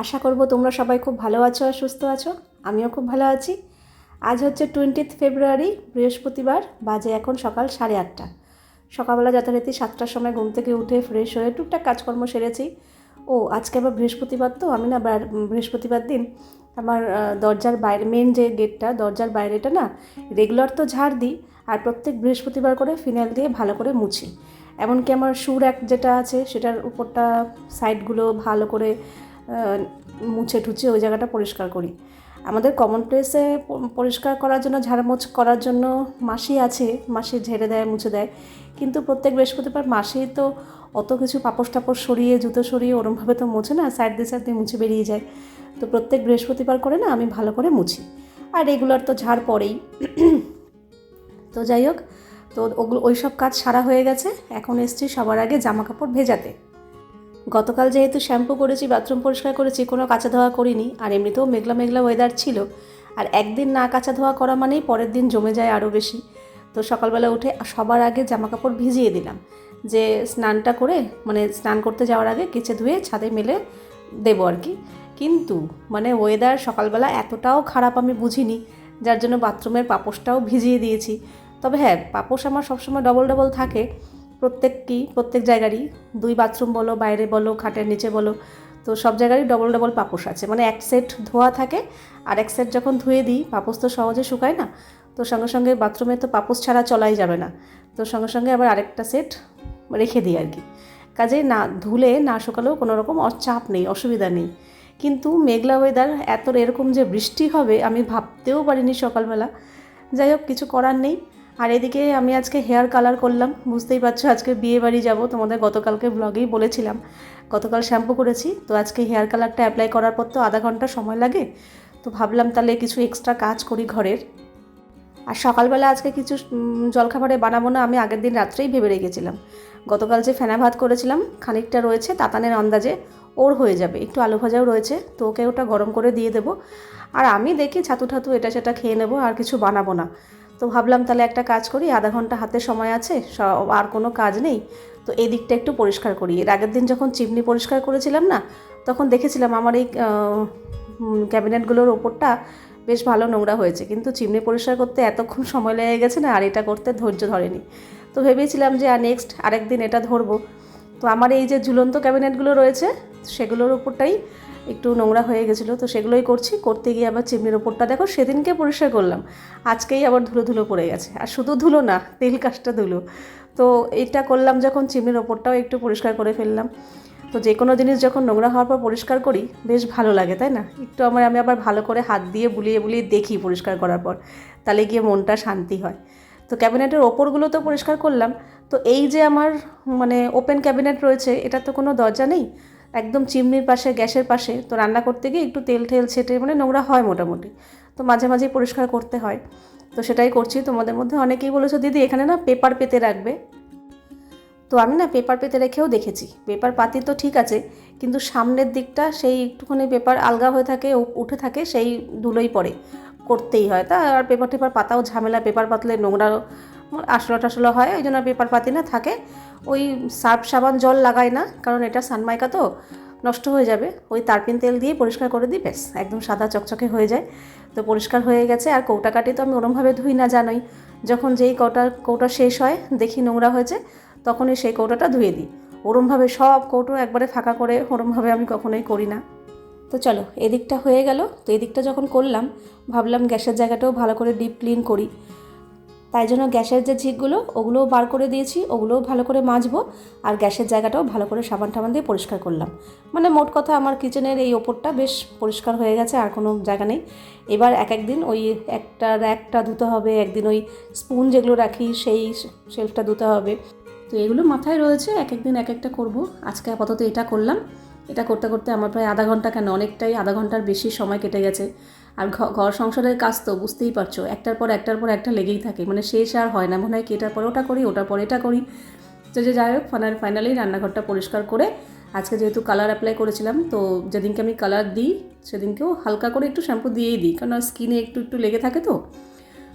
আশা করব তোমরা সবাই খুব ভালো আছো আর সুস্থ আছো। আমিও খুব ভালো আছি। আজ হচ্ছে টোয়েন্টিথ ফেব্রুয়ারি বৃহস্পতিবার, বাজে এখন সকাল সাড়ে আটটা। সকালবেলা যথারীতি সাতটার সময় ঘুম থেকে উঠে ফ্রেশ হয়ে টুকটাক কাজকর্ম সেরেছি। ও, আজকে আবার বৃহস্পতিবার তো, আমি না বার- বৃহস্পতিবার দিন আমার দরজার বাইরে মেন যে গেটটা দরজার বাইরেটা না রেগুলার তো ঝাড় দিই, আর প্রত্যেক বৃহস্পতিবার করে ফিনাইল দিয়ে ভালো করে মুছি। এমনকি আমার সুর এক যেটা আছে, সেটার উপরটা সাইডগুলো ভালো করে মুছে টুছে ওই জায়গাটা পরিষ্কার করি। আমাদের কমন প্লেসে পরিষ্কার করার জন্য, ঝাড়মোছ করার জন্য মাসি আছে, মাসি ঝেড়ে দেয়, মুছে দেয়। কিন্তু প্রত্যেক বৃহস্পতিবার মাসি তো অত কিছু পাপড় টাপড় সরিয়ে, জুতো সরিয়ে ওরমভাবে তো মুছে না, সাইড দিয়ে সাইড দিয়ে মুছে বেরিয়ে যায়। তো প্রত্যেক বৃহস্পতিবার করে না, আমি ভালো করে মুছি। আর রেগুলার তো ঝাড় পড়েই তো যাই হোক, তো ওগুলো ওই সব কাজ সারা হয়ে গেছে। এখন এসছি সবার আগে জামা কাপড় ভেজাতে। গতকাল যেহেতু শ্যাম্পু করেছি, বাথরুম পরিষ্কার করেছি, কোনো কাঁচা ধোয়া করিনি, আর এমনিতেও মেঘলা মেঘলা ওয়েদার ছিল। আর একদিন না কাঁচা ধোয়া করা মানেই পরের দিন জমে যায় আরও বেশি। তো সকালবেলা উঠে সবার আগে জামা কাপড় ভিজিয়ে দিলাম। যে স্নানটা করে মানে স্নান করতে যাওয়ার আগে কেচে ধুয়ে ছাদে মেলে দেবো আর কি। কিন্তু মানে ওয়েদার সকালবেলা এতটাও খারাপ আমি বুঝিনি, যার জন্য বাথরুমের পাপোশটাও ভিজিয়ে দিয়েছি। তবে হ্যাঁ পাপোশ আমার সবসময় ডবল ডবল থাকে। প্রত্যেক কি প্রত্যেক জায়গারই দুই বাথরুম বলো, বাইরে বলো, খাটের নিচে বলো, তো সব জায়গারই ডবল ডবল পাপোশ আছে। মানে এক সেট ধোয়া থাকে, আর এক সেট যখন ধুয়ে দিই, পাপোশ তো সহজে শুকায় না, তো সঙ্গে সঙ্গে বাথরুমে তো পাপোশ ছাড়া চলাই যাবে না, তো সঙ্গে সঙ্গে আবার আরেকটা সেট রেখে দিই আর কি কাজেই না, ধুলে না শুকালেও কোনো রকম চাপ নেই, অসুবিধা নেই। কিন্তু মেঘলা ওয়েদার এত এরকম যে বৃষ্টি হবে, আমি ভাবতেও পারিনি সকালবেলা। যাই হোক, কিছু করার নেই। আর এদিকে আমি আজকে হেয়ার কালার করলাম, বুঝতেই পারছ আজকে বিয়ে বাড়ি যাব, তোমাদের গতকালকে ব্লগেই বলেছিলাম। গতকাল শ্যাম্পু করেছি, তো আজকে হেয়ার কালারটা অ্যাপ্লাই করার পর তো আধা ঘণ্টা সময় লাগে, তো ভাবলাম তাহলে কিছু এক্সট্রা কাজ করি ঘরের। আর সকালবেলা আজকে কিছু জলখাবারে বানাবো না, আমি আগের দিন রাত্রেই ভেবে রেখেছিলাম। গতকাল যে ফেনা ভাত করেছিলাম, খানিকটা রয়েছে তাতানের আন্দাজে, ওর হয়ে যাবে, একটু আলু ভাজাও রয়েছে, তো ওকে ওটা গরম করে দিয়ে দেবো। আর আমি দেখি ছাতু ঠাতু এটা সেটা খেয়ে নেব, আর কিছু বানাবো না। তো ভাবলাম তাহলে একটা কাজ করি, আধা ঘণ্টা হাতে সময় আছে স- আর কোনো কাজ নেই, তো এই দিকটা একটু পরিষ্কার করি। এর আগের দিন যখন চিমনি পরিষ্কার করেছিলাম না, তখন দেখেছিলাম আমার এই ক্যাবিনেটগুলোর ওপরটা বেশ ভালো নোংরা হয়েছে, কিন্তু চিমনি পরিষ্কার করতে এতক্ষণ সময় লেগে গেছে না, আর এটা করতে ধৈর্য ধরেনি। তো ভেবেছিলাম যে আর নেক্সট আরেকদিন এটা ধরবো। তো আমার এই যে ঝুলন্ত ক্যাবিনেটগুলো রয়েছে, সেগুলোর উপরটাই একটু নোংরা হয়ে গেছিল, তো সেগুলোই করছি। করতে গিয়ে আবার চিমনির ওপরটা দেখো, সেদিনকে পরিষ্কার করলাম। আজকেই আবার ধুলো ধুলো পড়ে গেছে। আর শুধু ধুলো না, তেল কাজটা ধুলো। তো এটা করলাম যখন চিমনির ওপরটাও একটু পরিষ্কার করে ফেললাম। তো যে কোনো জিনিস যখন নোংরা হওয়ার পর পরিষ্কার করি, বেশ ভালো লাগে, তাই না? একটু আমার, আমি আবার ভালো করে হাত দিয়ে বুলিয়ে বুলিয়ে দেখি পরিষ্কার করার পর, তাহলে গিয়ে মনটা শান্তি হয়। তো ক্যাবিনেটের ওপরগুলো তো পরিষ্কার করলাম। তো এই যে আমার মানে ওপেন ক্যাবিনেট রয়েছে, এটা তো কোনো দরজা নেই? একদম চিমনির পাশে, গ্যাসের পাশে তো রান্না করতে গিয়ে একটু তেল ঠেল ছেটে মানে নোংরা হয় মোটামুটি। তো মাঝে মাঝে পরিষ্কার করতে হয়। তো সেটাই করছি। তোমাদের মধ্যে অনেকেই বলেছ, দিদি, এখানে না পেপার পেতে রাখবে। তো আমি না পেপার পেতে রেখেও দেখেছি। পেপার পাতি তো ঠিক আছে, কিন্তু সামনের দিকটা সেই একটুখানি পেপার আলগা হয়ে থাকে উঠে থাকে, সেই ধুলোই পড়ে। করতেই হয়। তা আর পেপার টেপার পাতাও ঝামেলা। পেপার পাতলে নোংরা আসলো টাসলো হয়, ওই জন্য পেপার পাতি না থাকে। ওই সার্ফ সাবান জল লাগাই না, কারণ এটা সানমাইকা তো, নষ্ট হয়ে যাবে। ওই তারপিন তেল দিয়ে পরিষ্কার করে দিই, ব্যাস, একদম সাদা চকচকে হয়ে যায়। তো পরিষ্কার হয়ে গেছে, আর কৌটা কাটি তো আমি ওরমভাবে ধুই না, জানোই। যখন যেই কৌটা কৌটা শেষ হয়, দেখি নোংরা হয়েছে, তখনই সেই কৌটাটা ধুয়ে দিই। ওরমভাবে সব কৌটো একবারে ফাঁকা করে, ওরমভাবে আমি কখনোই করি না। তো চলো, এদিকটা হয়ে গেল। তো এদিকটা যখন করলাম, ভাবলাম গ্যাসের জায়গাটাও ভালো করে ডিপ ক্লিন করি। তাই জন্য গ্যাসের যে ঝিকগুলো ওগুলোও বার করে দিয়েছি, ওগুলোও ভালো করে মাজবো। আর গ্যাসের জায়গাটাও ভালো করে সাবান টাবান দিয়ে পরিষ্কার করলাম। মানে মোট কথা আমার কিচেনের এই ওপরটা বেশ পরিষ্কার হয়ে গেছে, আর কোনো জায়গা নেই। এবার এক একদিন ওই একটা র্যাকটা ধুতে হবে, একদিন ওই স্পুন যেগুলো রাখি, সেই শেলফটা ধুতে হবে। তো এগুলো মাথায় রয়েছে, এক একদিন এক একটা করব। আজকে আপাতত এটা করলাম। এটা করতে করতে আমার প্রায় আধা ঘণ্টা কেন, অনেকটাই আধা ঘণ্টার বেশি সময় কেটে গেছে। আর ঘর সংসারের কাজ তো বুঝতেই পারছ, একটার পর একটার পর একটা লেগেই থাকে মানে শেষ আর হয় না, মনে হয় কি এটার পর ওটা করি, ওটার পর এটা করি। তো যে যাই হোক ফাইনালি রান্নাঘরটা পরিষ্কার করে, আজকে যেহেতু কালার অ্যাপ্লাই করেছিলাম, তো যেদিনকে আমি কালার দিই, সেদিনকেও হালকা করে একটু শ্যাম্পু দিয়েই দিই কারণ স্কিনে একটু একটু লেগে থাকে তো।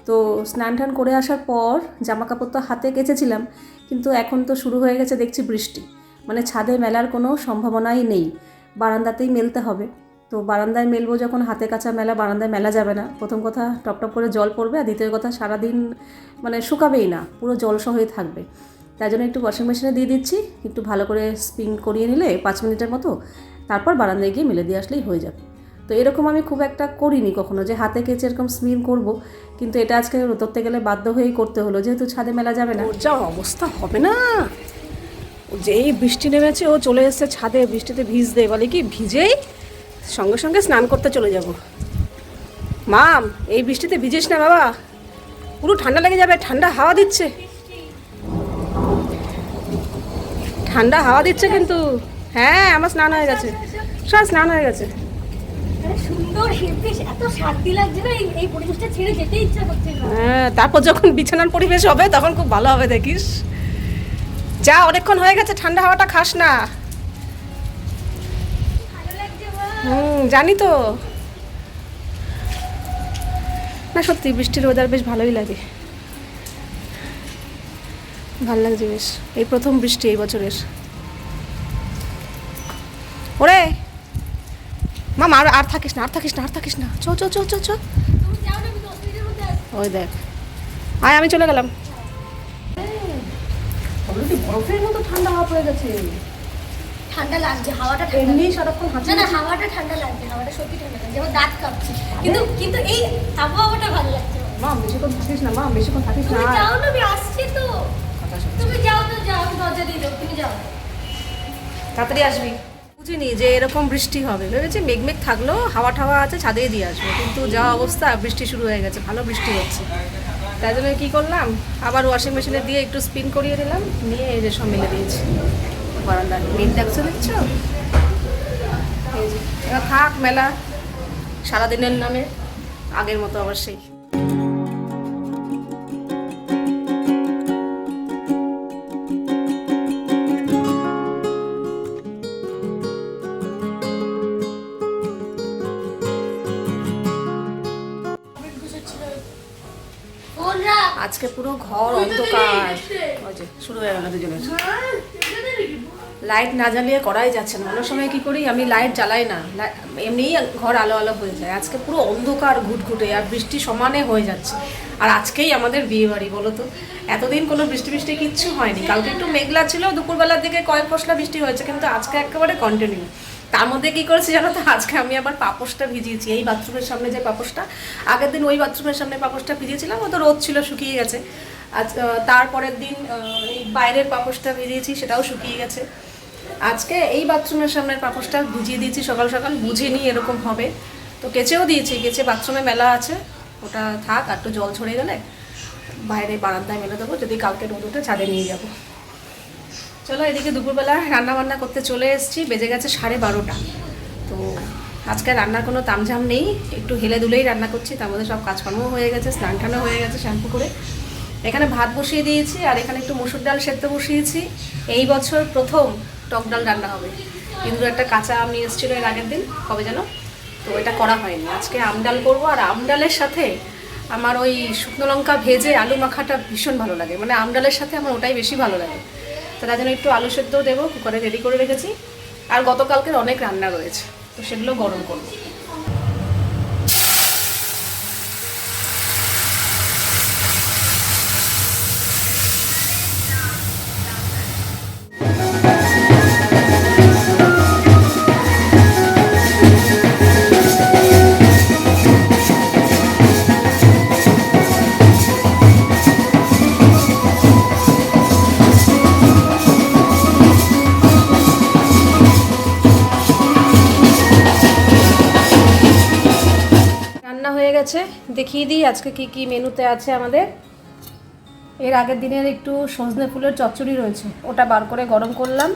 তো স্নান টান করে আসার পর জামা কাপড় তো হাতে কেচেছিলাম, কিন্তু এখন তো শুরু হয়ে গেছে দেখছি বৃষ্টি মানে ছাদে মেলার কোনো সম্ভাবনাই নেই, বারান্দাতেই মেলতে হবে। তো বারান্দায় মেলবো যখন হাতে কাঁচা মেলা, বারান্দায় মেলা যাবে না। প্রথম কথা, টপ টপ করে জল পড়বে। আর দ্বিতীয় কথা, সারাদিন মানে শুকাবেই না, পুরো জল সহই থাকবে। তাই জন্য একটু ওয়াশিং মেশিনে দিয়ে দিচ্ছি, একটু ভালো করে স্পিন করিয়ে নিলে পাঁচ মিনিটের মতো, তারপর বারান্দায় গিয়ে মেলে দিয়ে আসলেই হয়ে যাবে। তো এরকম আমি খুব একটা করিনি কখনো যে হাতে কেচে এরকম স্পিন করব, কিন্তু এটা আজকে ধরতে গেলে বাধ্য হয়েই করতে হলো। যেহেতু ছাদে মেলা যাবে না। যা অবস্থা হবে না। যেই বৃষ্টি নেমেছে, ও চলে এসেছে ছাদে, বৃষ্টিতে ভিজতে। বলে কি ভিজেই সঙ্গে সঙ্গে স্নান করতে চলে যাব। মাম এই বৃষ্টিতে ভিজিস না বাবা। পুরো ঠান্ডা লেগে যাবে ঠান্ডা হাওয়া দিচ্ছে। ঠান্ডা হাওয়া দিচ্ছে কিন্তু। হ্যাঁ আমার স্নান হয়ে গেছে। সব স্নান হয়ে গেছে। হ্যাঁ তারপর যখন বিছানার পরিবেশ হবে তখন খুব ভালো হবে দেখিস। যা অনেকক্ষণ হয়ে গেছে ঠান্ডা হাওয়াটা খাস না। হুম, জানি তো। না, সত্যি, বৃষ্টির ওয়েদার বেশ ভালোই লাগে। ভালো লাগছে বেশ। এই প্রথম বৃষ্টি এই বছরের। ওরে! মাম আর আর থাকিস না, আর থাকিস না, আর থাকিস না। চো চো চো চো চো ওই দেখ। আয়, আমি চলে গেলাম। ঠান্ডা হাওয়া পড়ে গেছে। ঠান্ডা লাগছে হাওয়াটা এমনি সারাক্ষণ হাঁচি না হাওয়াটা ঠান্ডা লাগছে হাওয়াটা সত্যি ঠান্ডা লাগছে আমার দাঁত কাঁপছে। কিন্তু কিন্তু এই আবহাওয়াটা ভালো লাগছে মা বেশিক্ষণ থাকিস না মা বেশিক্ষণ থাকিস না যাও না আমি আসছি তো। তুমি যাও তো যাও দরজা দিয়ে তুমি যাও। তাড়াতাড়ি আসবি। বুঝিনি যে এরকম বৃষ্টি হবে। ভেবেছি মেঘমেঘ থাকলেও হাওয়া ঠাওয়া আছে ছাদেই দিয়ে আসব। কিন্তু যা অবস্থা বৃষ্টি শুরু হয়ে গেছে ভালো বৃষ্টি হচ্ছে। তাই জন্য কী করলাম? আবার ওয়াশিং মেশিনে দিয়ে একটু স্পিন করিয়ে দিলাম নিয়ে সব মেলে দিয়েছি। বারান্দার মেঘ দেখছ দেখছ? এবার থাক মেলা। সারাদিনের নামে আগের মতো আবার সেই। আজকে পুরো ঘর অন্ধকার। শুরু হয়ে গেল দুজনের। লাইট না জ্বালিয়ে করাই যাচ্ছে না। অনেক সময় কি করি, আমি লাইট জ্বালাই না। এমনিই ঘর আলো আলো হয়ে যায়। আজকে পুরো অন্ধকার, ঘুটঘুটে, আর বৃষ্টি সমানে হয়ে যাচ্ছে। আর আজকেই আমাদের বিয়ে বাড়ি বলো তো। এতদিন কোনো বৃষ্টি বৃষ্টি কিচ্ছু হয়নি। কালকে একটু মেঘলা ছিল, দুপুরবেলার দিকে কয়েক পশলা বৃষ্টি হয়েছে, কিন্তু আজকে একেবারে কন্টিনিউ তার মধ্যে কী করেছি জানো তো? আজকে আমি আবার পাপোশটা ভিজিয়েছি। এই বাথরুমের সামনে যে পাপোশটা, আগের দিন ওই বাথরুমের সামনে পাপোশটা ভিজিয়েছিলাম, ও তো রোদ ছিল, শুকিয়ে গেছে। আজ তারপরের দিন এই বাইরের পাপোশটা ভিজিয়েছি, সেটাও শুকিয়ে গেছে। আজকে এই বাথরুমের সামনের পাপোশটা বুঝিয়ে দিয়েছি, সকাল সকাল বুঝিনি এরকম হবে। তো কেচেও দিয়েছি, কেচে বাথরুমে মেলা আছে, ওটা থাক, আর একটু জল ছড়ে গেলে বাইরে বারান্দায় মেলে দেবো, যদি কালকে রোদ উঠে ছাদে নিয়ে যাব। চলো এদিকে দুপুরবেলা রান্না বান্না করতে চলে এসেছি, বেজে গেছে সাড়ে বারোটা। তো আজকে রান্নার কোনো তামঝাম নেই, একটু হেলে দুলেই রান্না করছি, তার মধ্যে সব কাজকর্মও হয়ে গেছে, স্নান টানও হয়ে গেছে শ্যাম্পু করে। এখানে ভাত বসিয়ে দিয়েছি, আর এখানে একটু মুসুর ডাল সেদ্ধ বসিয়েছি। এই বছর প্রথম টক ডাল রান্না হবে। কিন্তু একটা কাঁচা আম নিয়ে এসেছিল এর আগের দিন, কবে যেন? তো এটা করা হয়নি। আজকে আম ডাল করব আর আম ডালের সাথে আমার ওই শুকনো লঙ্কা ভেজে আলু মাখাটা ভীষণ ভালো লাগে। মানে আম ডালের সাথে আমার ওটাই বেশি ভালো লাগে। তো তার জন্য একটু আলু সেদ্ধও দেবো, কুকারে রেডি করে রেখেছি। আর গতকালকের অনেক রান্না রয়েছে, তো সেগুলো গরম করব। দেখিয়ে দিই, আজকে কি কি মেনুতে আছে আমাদের। এর আগের দিনের একটু সজনে ফুলের চচ্চড়ি রয়েছে, ওটা বার করে গরম করলাম।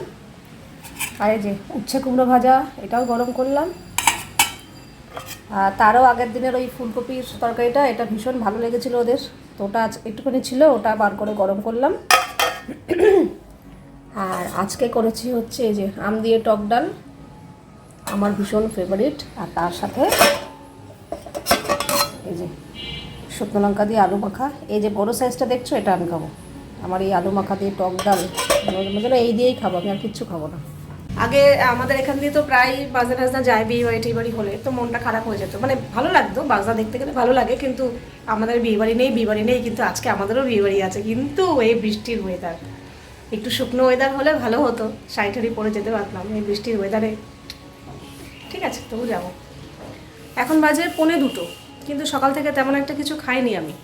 আর এই যে উচ্ছে কুমড়ো ভাজা, এটাও গরম করলাম। আর তারও আগের দিনের ওই ফুলকপির তরকারিটা, এটা ভীষণ ভালো লেগেছিলো ওদের। তো ওটা আজ একটুখানি ছিল, ওটা বার করে গরম করলাম। আর আজকে করেছি হচ্ছে এই যে আম দিয়ে টক ডাল, আমার ভীষণ ফেভারিট আর তার সাথে যে শুকনো লঙ্কা দিয়ে আলু মাখা। এই যে বড়ো সাইজটা দেখছ, এটা আমি খাব। আমার এই আলু মাখা দিয়ে টক ডাল যেন এই দিয়েই খাব, আমি আর কিচ্ছু খাব না। আগে আমাদের এখান দিয়ে তো প্রায় বাজনা টাজনা যায় বিয়ে বাড়ি, টিয়ে বাড়ি হলে, তো মনটা খারাপ হয়ে যেত। মানে ভালো লাগতো, বাজনা দেখতে গেলে ভালো লাগে, কিন্তু আমাদের বিয়ে বাড়ি নেই, বিয়ে বাড়ি নেই, কিন্তু আজকে আমাদেরও বিয়ে বাড়ি আছে। কিন্তু এই বৃষ্টির ওয়েদার একটু শুকনো ওয়েদার হলে ভালো হতো। শাড়ি ঠাড়ি পরে যেতে পারতাম, এই বৃষ্টির ওয়েদারে ঠিক আছে, তবু যাব। এখন বাজে পনে দুটো। কিন্তু সকাল থেকে তেমন একটা কিছু খাইনি আমি।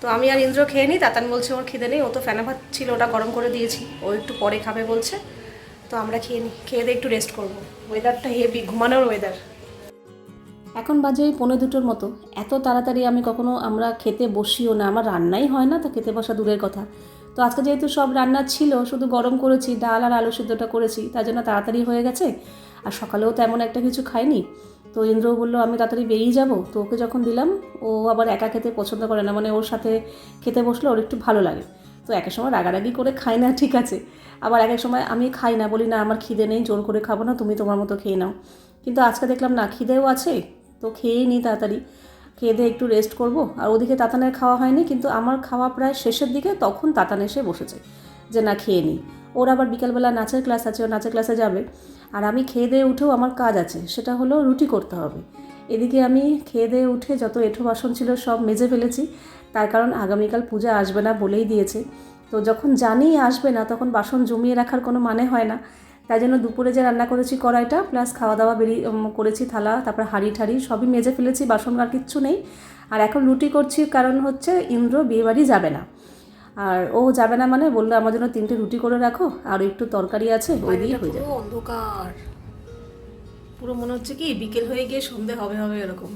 তো আমি আর ইন্দ্র খেয়ে নিই তাতান বলছে ওর খিদে নেই, ও তো ফেনা ভাত ছিল, ওটা গরম করে দিয়েছি, ও একটু পরে খাবে বলছে। তো আমরা খেয়ে নিই খেয়ে দিয়ে একটু রেস্ট করব। ওয়েদারটা হেভি ঘুমানোর ওয়েদার এখন বাজে ওই পনেরো দুটোর মতো। এত তাড়াতাড়ি আমি কখনো আমরা খেতে বসিও না, আমার রান্নাই হয় না তো খেতে বসা দূরের কথা। তো আজকে যেহেতু সব রান্না ছিল, শুধু গরম করেছি, ডাল আর আলু সিদ্ধটা করেছি, তার জন্য তাড়াতাড়ি হয়ে গেছে। আর সকালেও তেমন একটা কিছু খাইনি। তো ইন্দ্র বলল, আমি তাড়াতাড়ি বেরিয়ে যাব। তো ওকে যখন দিলাম, ও আবার একা খেতে পছন্দ করে না মানে ওর সাথে খেতে বসলে ওর একটু ভালো লাগে। তো এক এক সময় রাগারাগি করে খাই না, ঠিক আছে। আবার এক এক সময় আমি খাই না, বলি, না, আমার খিদে নেই, জোর করে খাব না, তুমি তোমার মতো খেয়ে নাও। কিন্তু আজকে দেখলাম, না, খিদেও আছে, তো খেয়েই নিই তাড়াতাড়ি। খেয়ে দিয়ে একটু রেস্ট করব। আর ওদিকে তাতানের খাওয়া হয়নি, কিন্তু আমার খাওয়া প্রায় শেষের দিকে তখন তাতান এসে বসেছে, যে, না, খেয়ে নিই ওর আবার বিকালবেলা নাচের ক্লাস আছে, ও নাচের ক্লাসে যাবে। আর আমি খেয়ে দিয়ে উঠেও আমার কাজ আছে, সেটা হলো রুটি করতে হবে। এদিকে আমি খেয়ে দিয়ে উঠে যত এঁঠো বাসন ছিল সব মেজে ফেলেছি, তার কারণ আগামীকাল পূজা আসবে না বলেই দিয়েছে। তো যখন জানি আসবে না, তখন বাসন জমিয়ে রাখার কোনো মানে হয় না। তাই জন্য দুপুরে যে রান্না করেছি কড়াইটা, প্লাস খাওয়া দাওয়া বেরিয়ে করেছি থালা, তারপর হাঁড়ি ঠাড়ি, সবই মেজে ফেলেছি, বাসন আর কিচ্ছু নেই। আর এখন রুটি করছি, কারণ হচ্ছে ইন্দ্র বিয়েবাড়ি যাবে না। আর ও যাবে না মানে বলল আমার জন্য তিনটে রুটি করে রাখো আর একটু তরকারি আছে ওই দিয়ে হয়ে যাবে। অন্ধকার। পুরো মনে হচ্ছে কি বিকেল হয়ে গিয়ে সন্ধে হবে হবে এরকম।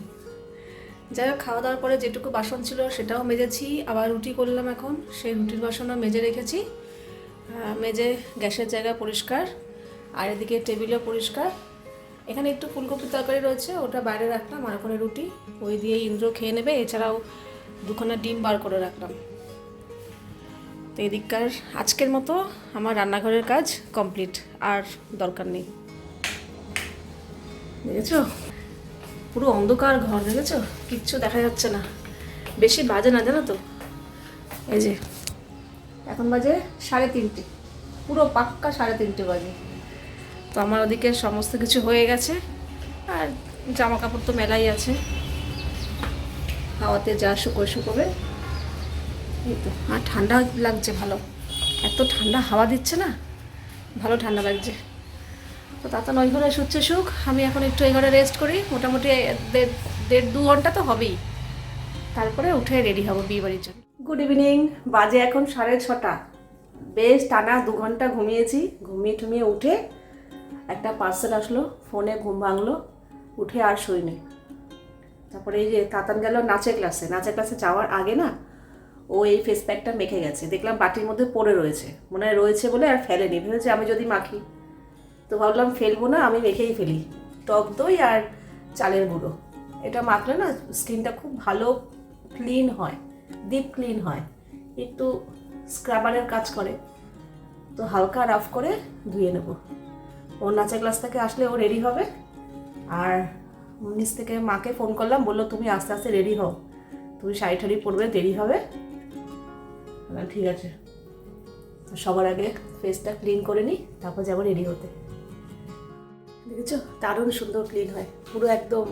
যাই হোক খাওয়া দাওয়ার পরে যেটুকু বাসন ছিল সেটাও মেজেছি আবার রুটি করলাম এখন সেই রুটির বাসনও মেজে রেখেছি। মেজে গ্যাসের জায়গা পরিষ্কার আর এদিকে টেবিলও পরিষ্কার। এখানে একটু ফুলকপির তরকারি রয়েছে ওটা বাইরে রাখলাম আর ওখানে রুটি ওই দিয়ে ইন্দ্র খেয়ে নেবে এছাড়াও দুখানা ডিম বার করে রাখলাম। তো এদিককার আজকের মতো আমার রান্নাঘরের কাজ কমপ্লিট, আর দরকার নেই। দেখেছ? পুরো অন্ধকার ঘর, দেখেছ? কিচ্ছু দেখা যাচ্ছে না। বেশি বাজে না, জানো তো? এই যে, এখন বাজে সাড়ে তিনটে। পুরো পাক্কা সাড়ে তিনটে বাজে। তো আমার ওদিকে সমস্ত কিছু হয়ে গেছে, আর জামা কাপড় তো মেলাই আছে। হাওয়াতে যা শুকোয় শুকোবে। এই তো আর ঠান্ডা লাগছে ভালো। এত ঠান্ডা হাওয়া দিচ্ছে না? ভালো ঠান্ডা লাগছে। তো তাতে নয় ঘরে শুচ্ছে সুখ, আমি এখন একটু এই ঘরে রেস্ট করি। মোটামুটি দেড় দু ঘণ্টা তো হবেই। তারপরে উঠে রেডি হব বিয়ে বাড়ির জন্য। গুড ইভিনিং বাজে এখন সাড়ে ছটা। বেশ টানা দু ঘণ্টা ঘুমিয়েছি। ঘুমিয়ে টুমিয়ে উঠে একটা পার্সেল আসলো ফোনে ঘুম ভাঙলো, উঠে আর শুইনি। তারপরে এই যে তাতান গেল নাচের ক্লাসে নাচের ক্লাসে যাওয়ার আগে না ও এই ফেস প্যাকটা মেখে গেছে। দেখলাম বাটির মধ্যে পড়ে রয়েছে। মনে হয় রয়েছে বলে আর ফেলেনি। ভেবেছে আমি যদি মাখি। তো ভাবলাম ফেলব না, আমি মেখেই ফেলি। টক দই আর চালের গুঁড়ো। এটা মাখলে না স্কিনটা খুব ভালো ক্লিন হয়, ডিপ ক্লিন হয়। একটু স্ক্রাবারের কাজ করে। তো হালকা রাফ করে ধুয়ে নেব। ও নাচের ক্লাস থেকে আসলে ও রেডি হবে। আর নিচ থেকে মাকে ফোন করলাম, বলল, তুমি আস্তে আস্তে রেডি হও। তুমি শাড়ি ঠাড়ি পরবে, দেরি হবে। ঠিক আছে। সবার আগে ফেসটা ক্লিন করে নিই, তারপর যাব রেডি হতে। দেখেছ? দারুণ সুন্দর ক্লিন হয়। পুরো একদম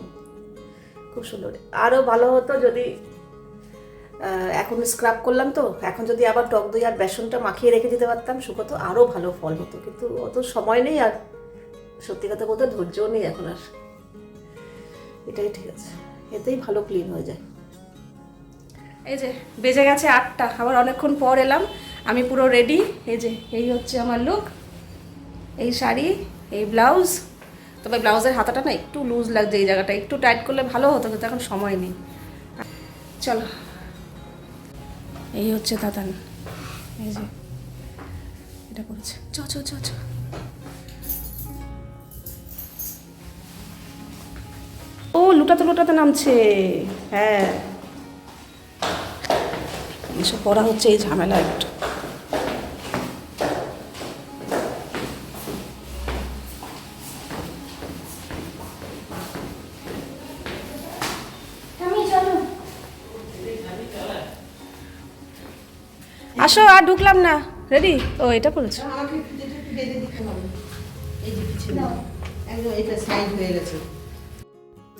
খুব সুন্দর। আরও ভালো হতো যদি এখন স্ক্রাব করলাম তো, এখন যদি আবার টক দই আর বেসনটা মাখিয়ে রেখে দিতে পারতাম, শুকোতো আরও ভালো ফল হতো। কিন্তু অত সময় নেই আর সত্যি কথা বলতে ধৈর্যও নেই এখন আর। এটাই ঠিক আছে। এতেই ভালো ক্লিন হয়ে যায়। এই যে, বেজে গেছে আটটা, আবার অনেকক্ষণ পর এলাম, আমি পুরো রেডি এই যে, এই হচ্ছে আমার লুক এই শাড়ি, এই ব্লাউজ তবে ব্লাউজের হাতাটা না একটু লুজ লাগছে এই জায়গাটা, একটু টাইট করলে ভালো হতো, কিন্তু এখন সময় নেই। চলো, এই হচ্ছে দাদান এই যে, এটা করেছে চ চ চ চ। ও, লুটাতে লুটাতে নামছে হ্যাঁ। এসব পড়া হচ্ছে এই ঝামেলা একটু। আসো, আর ঢুকলাম না। রেডি ও, এটা পড়েছো। ছিল একদম এটা সাইড হয়ে গেছে।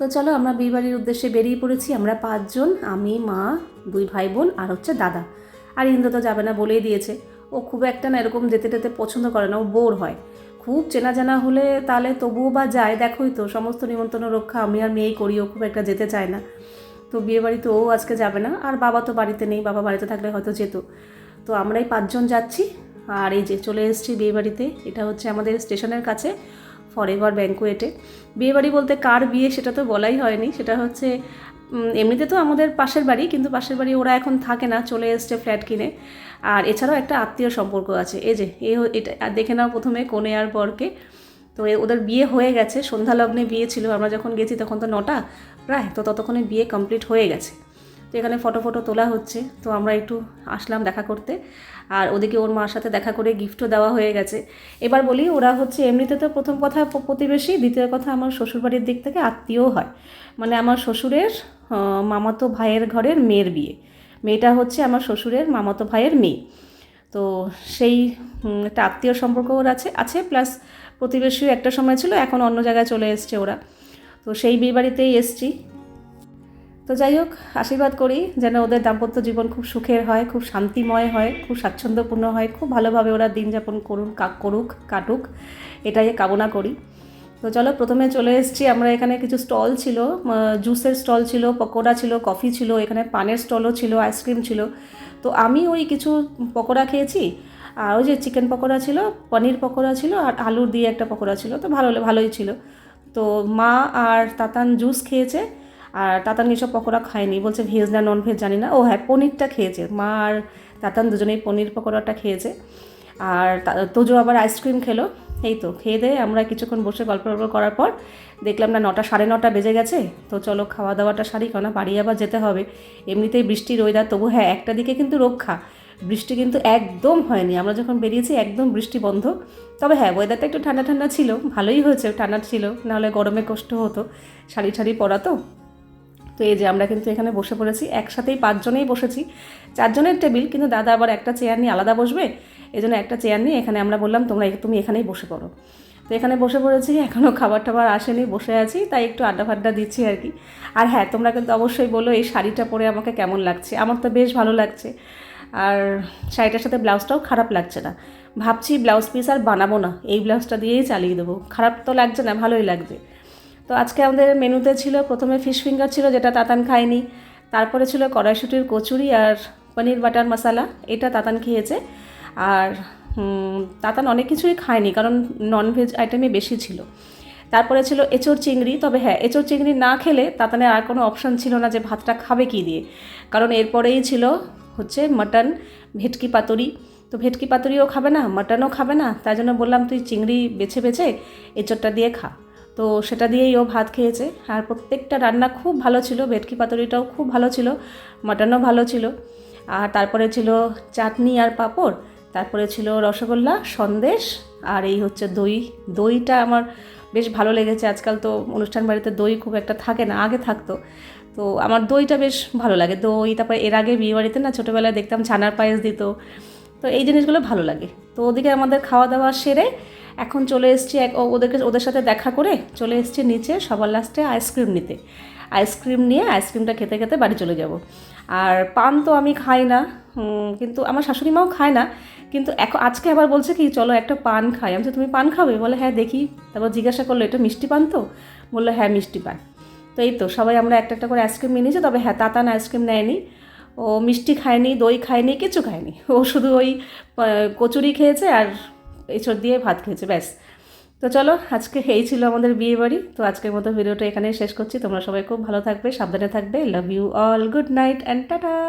তো চলো আমরা বিয়েবাড়ির উদ্দেশ্যে বেরিয়ে পড়েছি। আমরা পাঁচজন, আমি, মা, দুই ভাই বোন আর হচ্ছে দাদা। আর ইন্দ্র তো যাবে না বলেই দিয়েছে। ও খুব একটা না এরকম যেতে টেতে পছন্দ করে না, ও বোর হয়। খুব চেনা জানা হলে তাহলে তবুও বা যায়, দেখোই তো, সমস্ত নিমন্ত্রণ রক্ষা আমি আর মেয়েই করি, ও খুব একটা যেতে চায় না। তো বিয়ে বাড়িতে ও আজকে যাবে না, আর বাবা তো বাড়িতে নেই, বাবা বাড়িতে থাকলে হয়তো যেত। তো আমরাই পাঁচজন যাচ্ছি। আর এই যে চলে এসেছি বিয়ে বাড়িতে, এটা হচ্ছে আমাদের স্টেশনের কাছে। ফরএভার ব্যাঙ্কুয়েটে বিয়ে বাড়ি বলতে কার বিয়ে সেটা তো বলাই হয়নি, সেটা হচ্ছে এমনিতে তো আমাদের পাশের বাড়ি, কিন্তু পাশের বাড়ি ওরা এখন থাকে না, চলে এসছে ফ্ল্যাট কিনে। আর এছাড়াও একটা আত্মীয় সম্পর্ক আছে, এই যে, এ এটা দেখে নাও প্রথমে কোণে আর বরকে। তো ওদের বিয়ে হয়ে গেছে, সন্ধ্যা লগ্নে বিয়ে ছিল, আমরা যখন গেছি তখন তো নটা, প্রায়, তো ততক্ষণে বিয়ে কমপ্লিট হয়ে গেছে। তো এখানে ফটো ফটো তোলা হচ্ছে। তো আমরা একটু আসলাম দেখা করতে। আর ওদিকে ওর মার সাথে দেখা করে গিফটও দেওয়া হয়ে গেছে। এবার বলি, ওরা হচ্ছে এমনিতে তো প্রথম কথা প্রতিবেশী, দ্বিতীয় কথা আমার শ্বশুরবাড়ির দিক থেকে আত্মীয় হয়। মানে আমার শ্বশুরের মামাতো ভাইয়ের ঘরের মেয়ের বিয়ে। মেয়েটা হচ্ছে আমার শ্বশুরের মামাতো ভাইয়ের মেয়ে। তো সেই একটা আত্মীয় সম্পর্ক ওর আছে আছে প্লাস প্রতিবেশীও একটা সময় ছিল, এখন অন্য জায়গায় চলে এসছে ওরা। তো সেই বিয়ে বাড়িতেই এসছি। তো যাই হোক, আশীর্বাদ করি যেন ওদের দাম্পত্য জীবন খুব সুখের হয়, খুব শান্তিময় হয়, খুব স্বাচ্ছন্দ্যপূর্ণ হয়, খুব ভালোভাবে ওরা দিন যাপন করুন করুক, কাটুক, এটাই কামনা করি। তো চলো, প্রথমে চলে এসেছি। আমরা এখানে কিছু স্টল ছিল জুসের স্টল ছিল, পকোড়া ছিল, কফি ছিল, এখানে পানের স্টলও ছিল, আইসক্রিম ছিল। তো আমি ওই কিছু পকোড়া খেয়েছি, আর ওই যে চিকেন পকোড়া ছিল, পনির পকোড়া ছিল, আর আলুর দিয়ে একটা পকোড়া ছিল, তো ভালো ভালোই ছিল। তো মা আর তাতান জুস খেয়েছে তাতান এসব পকোড়া খায়নি, বলছে ভেজ না নন ভেজ জানি না। ও হ্যাঁ পনিরটা খেয়েছে। মা আর তাতান দুজনেই পনির পকোড়াটা খেয়েছে। আর তোজো আবার আইসক্রিম খেলো। এই তো, খেয়ে দিয়ে আমরা কিছুক্ষণ বসে গল্প গল্প করার পর দেখলাম না নটা, সাড়ে নটা বেজে গেছে। তো চলো খাওয়া দাওয়াটা সারি কেন বাড়ি আবার যেতে হবে। এমনিতেই বৃষ্টির ওয়েদার তবু হ্যাঁ একটা দিকে কিন্তু রক্ষা। বৃষ্টি কিন্তু একদম হয়নি। আমরা যখন বেরিয়েছি, একদম বৃষ্টি বন্ধ। তবে হ্যাঁ ওয়েদারটা একটু ঠান্ডা ঠান্ডা ছিল। ভালোই হয়েছে, ঠান্ডা ছিল। নাহলে গরমে কষ্ট হতো। শাড়ি শাড়ি পরা তো তো এই যে আমরা কিন্তু এখানে বসে পড়েছি। একসাথেই পাঁচজনেই বসেছি। চারজনের টেবিল, কিন্তু দাদা আবার একটা চেয়ার নিয়ে আলাদা বসবে। এই জন্য একটা চেয়ার নিয়ে এখানে আমরা বললাম, তোমরা তুমি এখানেই বসে পড়ো। তো এখানে বসে পড়েছি এখনও খাবার টাবার আসেনি, বসে আছি, তাই একটু আড্ডা ফাড্ডা দিচ্ছি আর কি। আর হ্যাঁ তোমরা কিন্তু অবশ্যই বলো এই শাড়িটা পরে আমাকে কেমন লাগছে। আমার তো বেশ ভালো লাগছে। আর শাড়িটার সাথে ব্লাউজটাও খারাপ লাগছে না। ভাবছি ব্লাউজ পিস আর বানাবো না। এই ব্লাউজটা দিয়েই চালিয়ে দেবো। খারাপ তো লাগছে না, ভালোই লাগছে। তো আজকে আমাদের মেনুতে ছিল, প্রথমে ফিশ ফিঙ্গার ছিল, যেটা তাতান খায়নি। তারপরে ছিল কড়াইশুটির কচুরি আর পনির বাটার মশালা, এটা তাতান খেয়েছে। আর তাতান অনেক কিছুই খায়নি, কারণ ননভেজ আইটেমই বেশি ছিল। তারপরে ছিল এঁচোড় চিংড়ি, তবে হ্যাঁ এঁচোড় চিংড়ি না খেলে তাতানের আর কোনো অপশান ছিল না যে ভাতটা খাবে কি দিয়ে। কারণ এরপরেই ছিল হচ্ছে মাটন, ভেটকি পাতুরি। তো ভেটকি পাতুরিও খাবে না, মাটনও খাবে না, তাই জন্য বললাম তুই চিংড়ি বেছে বেছে এঁচোড়টা দিয়ে খা। তো সেটা দিয়েই ও ভাত খেয়েছে। আর প্রত্যেকটা রান্না খুব ভালো ছিল, ভেটকি পাতুরিটাও খুব ভালো ছিল, মাটনও ভালো ছিল। আর তারপরে ছিল চাটনি আর পাঁপড়, তারপরে ছিল রসগোল্লা, সন্দেশ, আর এই হচ্ছে দই। দইটা আমার বেশ ভালো লেগেছে। আজকাল তো অনুষ্ঠান বাড়িতে দই খুব একটা থাকে না, আগে থাকতো। তো আমার দইটা বেশ ভালো লাগে। দই, তারপরে এর আগে বিয়ে বাড়িতে না ছোটোবেলায় দেখতাম ছানার পায়েস দিত তো এই জিনিসগুলো ভালো লাগে। তো ওদিকে আমাদের খাওয়া দাওয়া সেরে এখন চলে এসেছি এক ওদেরকে, ওদের সাথে দেখা করে চলে এসেছি নিচে সবার লাস্টে আইসক্রিম নিতে। আইসক্রিম নিয়ে আইসক্রিমটা খেতে খেতে বাড়ি চলে যাব। আর পান তো আমি খাই না কিন্তু আমার শাশুড়ি মাও খায় না, কিন্তু এখন আজকে আবার বলছে কি, চলো একটা পান খাই। আমি তুমি পান খাবে? বলে হ্যাঁ দেখি। তারপর জিজ্ঞাসা করল, এটা মিষ্টি পান তো? বলল হ্যাঁ মিষ্টি পান। তো এই তো সবাই আমরা একটা একটা করে আইসক্রিম নিয়ে নিয়েছি, তবে হ্যাঁ তাতান আইসক্রিম নেয়নি। ও মিষ্টি খায়নি, দই খায়নি, কিছু খায়নি। ও শুধু ওই কচুরি খেয়েছে আর এসব দিয়ে ভাত খেয়েছে, ব্যাস। তো চলো, আজকে এই ছিল আমাদের বিয়ে বাড়ি। তো আজকের মতো ভিডিওটা এখানে শেষ করছি। তোমরা সবাই খুব ভালো থাকবে, সাবধানে থাকবে। Love you all good night and tata